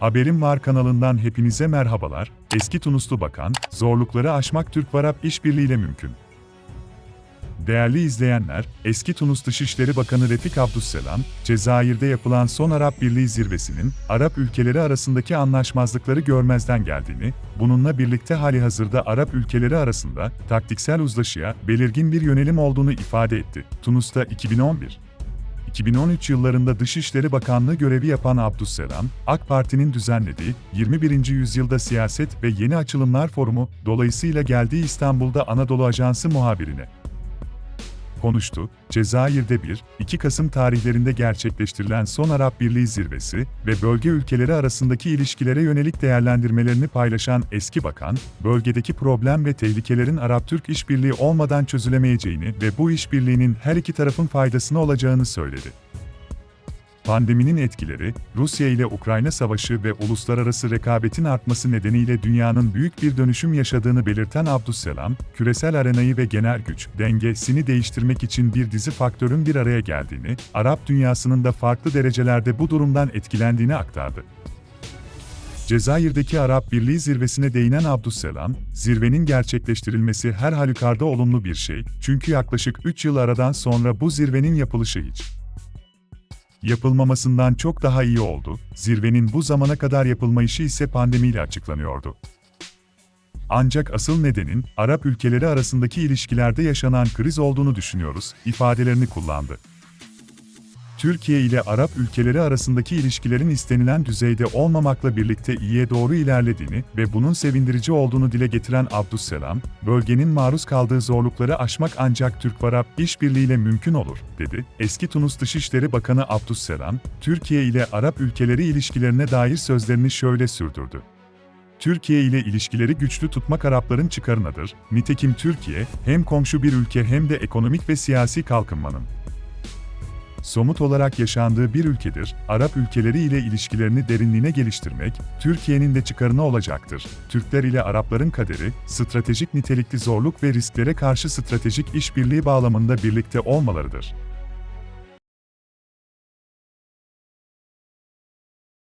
Haberim Var kanalından hepinize merhabalar. Eski Tunuslu Bakan, zorlukları aşmak Türk-Varap işbirliğiyle mümkün. Değerli izleyenler, eski Tunus Dışişleri Bakanı Refik Abdüsselam, Cezayir'de yapılan son Arap Birliği zirvesinin, Arap ülkeleri arasındaki anlaşmazlıkları görmezden geldiğini, bununla birlikte hali hazırda Arap ülkeleri arasında taktiksel uzlaşıya belirgin bir yönelim olduğunu ifade etti. Tunus'ta 2011 2013 yıllarında Dışişleri Bakanlığı görevi yapan Abdüsselam, AK Parti'nin düzenlediği 21. Yüzyılda Siyaset ve Yeni Açılımlar Forumu dolayısıyla geldiği İstanbul'da Anadolu Ajansı muhabirine konuştu. Cezayir'de 1-2 Kasım tarihlerinde gerçekleştirilen son Arap Birliği zirvesi ve bölge ülkeleri arasındaki ilişkilere yönelik değerlendirmelerini paylaşan eski bakan, bölgedeki problem ve tehlikelerin Arap-Türk işbirliği olmadan çözülemeyeceğini ve bu işbirliğinin her iki tarafın faydasına olacağını söyledi. Pandeminin etkileri, Rusya ile Ukrayna savaşı ve uluslararası rekabetin artması nedeniyle dünyanın büyük bir dönüşüm yaşadığını belirten Abdüsselam, küresel arenayı ve genel güç dengesini değiştirmek için bir dizi faktörün bir araya geldiğini, Arap dünyasının da farklı derecelerde bu durumdan etkilendiğini aktardı. Cezayir'deki Arap Birliği zirvesine değinen Abdüsselam, zirvenin gerçekleştirilmesi her halükarda olumlu bir şey, çünkü yaklaşık 3 yıl aradan sonra bu zirvenin yapılışı hiç yapılmamasından çok daha iyi oldu, zirvenin bu zamana kadar yapılmayışı ise pandemiyle açıklanıyordu. Ancak asıl nedenin, Arap ülkeleri arasındaki ilişkilerde yaşanan kriz olduğunu düşünüyoruz, ifadelerini kullandı. Türkiye ile Arap ülkeleri arasındaki ilişkilerin istenilen düzeyde olmamakla birlikte iyiye doğru ilerlediğini ve bunun sevindirici olduğunu dile getiren Abdüsselam, bölgenin maruz kaldığı zorlukları aşmak ancak Türk-Varap işbirliğiyle mümkün olur, dedi. Eski Tunus Dışişleri Bakanı Abdüsselam, Türkiye ile Arap ülkeleri ilişkilerine dair sözlerini şöyle sürdürdü. Türkiye ile ilişkileri güçlü tutmak Arapların çıkarınadır. Nitekim Türkiye, hem komşu bir ülke hem de ekonomik ve siyasi kalkınmanın somut olarak yaşandığı bir ülkedir. Arap ülkeleri ile ilişkilerini derinliğine geliştirmek, Türkiye'nin de çıkarına olacaktır. Türkler ile Arapların kaderi, stratejik nitelikli zorluk ve risklere karşı stratejik işbirliği bağlamında birlikte olmalarıdır.